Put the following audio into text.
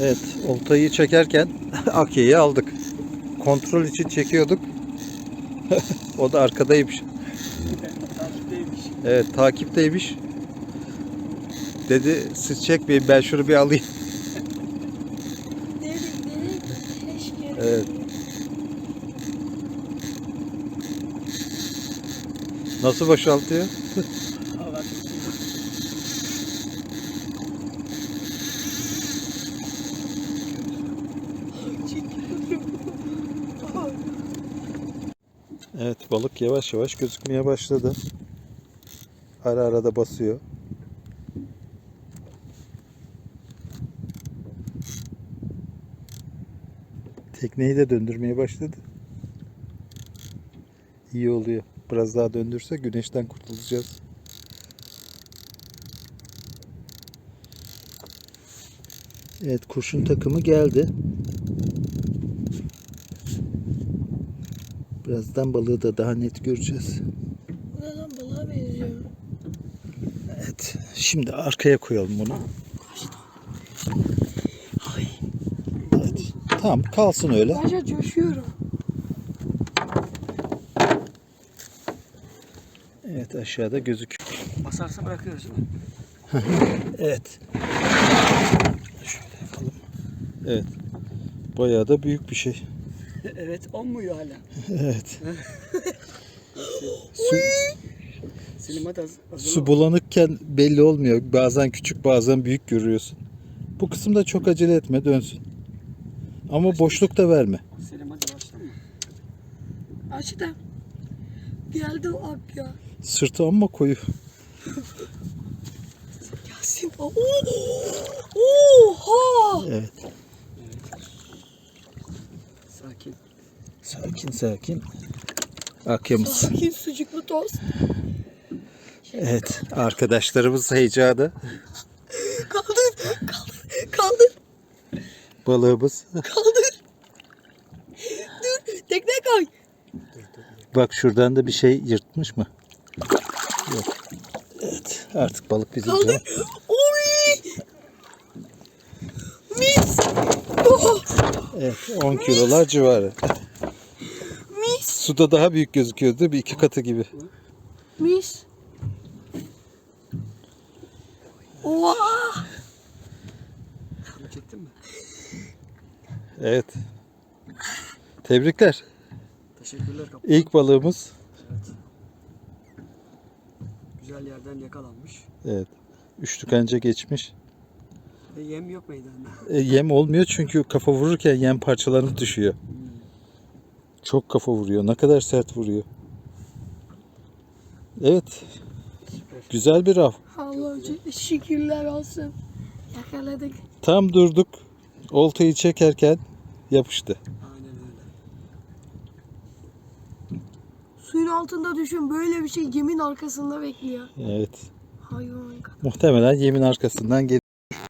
Evet, oltayı çekerken Akya'yı aldık. Kontrol için çekiyorduk. o da arkadaymış. Takipteymiş. Evet, takipteymiş. Dedi siz çekmeyin ben şunu bir alayım. Dedik dedik. Keşke. Evet. Nasıl boşaltıyor? Evet, balık yavaş yavaş gözükmeye başladı. Ara ara da basıyor. Tekneyi de döndürmeye başladı. İyi oluyor. Biraz daha döndürse güneşten kurtulacağız. Evet, kurşun takımı geldi. Birazdan balığı da daha net göreceğiz. Bu da lan balığa benziyor. Evet. Şimdi arkaya koyalım bunu. Evet. Tamam kalsın öyle. Aşağı coşuyorum. Evet aşağıda gözüküyor. Basarsa bırakıyoruz mu? Evet. Şöyle yapalım. Evet. Bayağı da büyük bir şey. evet olmuyor hala. Evet. Su, Selim hadi hazır. hazır su bulanıkken belli olmuyor. Bazen küçük bazen büyük görüyorsun. Bu kısımda çok acele etme dönsün. Ama boşluk da verme. Selim hadi başlama. Açtım. Geldi o ak ya. Sırtı amma koyu. Yasin. Oo! Oha! Evet. Sakin. Sakin sakin. Akyamız. Sakin sucuklu tost. Evet. Arkadaşlarımız heyecanı. Kaldır. Kaldır. Kaldır. Balığımız. Kaldır. Dur. Tekne koy. Bak şuradan da bir şey yırtmış mı? Yok. Evet. Artık balık bizim. Kaldır. Oy! Mis. Oh! Evet. 10 kilolar civarı. Suda daha büyük gözüküyor değil mi? İki katı gibi. Mis. Oha! Çektin mi? Evet. Tebrikler. Teşekkürler kaptan. İlk balığımız. Evet. Güzel yerden yakalanmış. Evet. Üç tükence geçmiş. Ve yem yok meydanda. E, yem olmuyor çünkü kafa vururken yem parçalanıp düşüyor. Çok kafa vuruyor. Ne kadar sert vuruyor. Evet. Süper. Güzel bir av. Allah şükürler olsun. Yakaladık. Tam durduk. Oltayı çekerken yapıştı. Aynen öyle. Suyun altında düşün böyle bir şey gemin arkasında bekliyor. Evet. Hayvan. Muhtemelen yemin arkasından geliyor.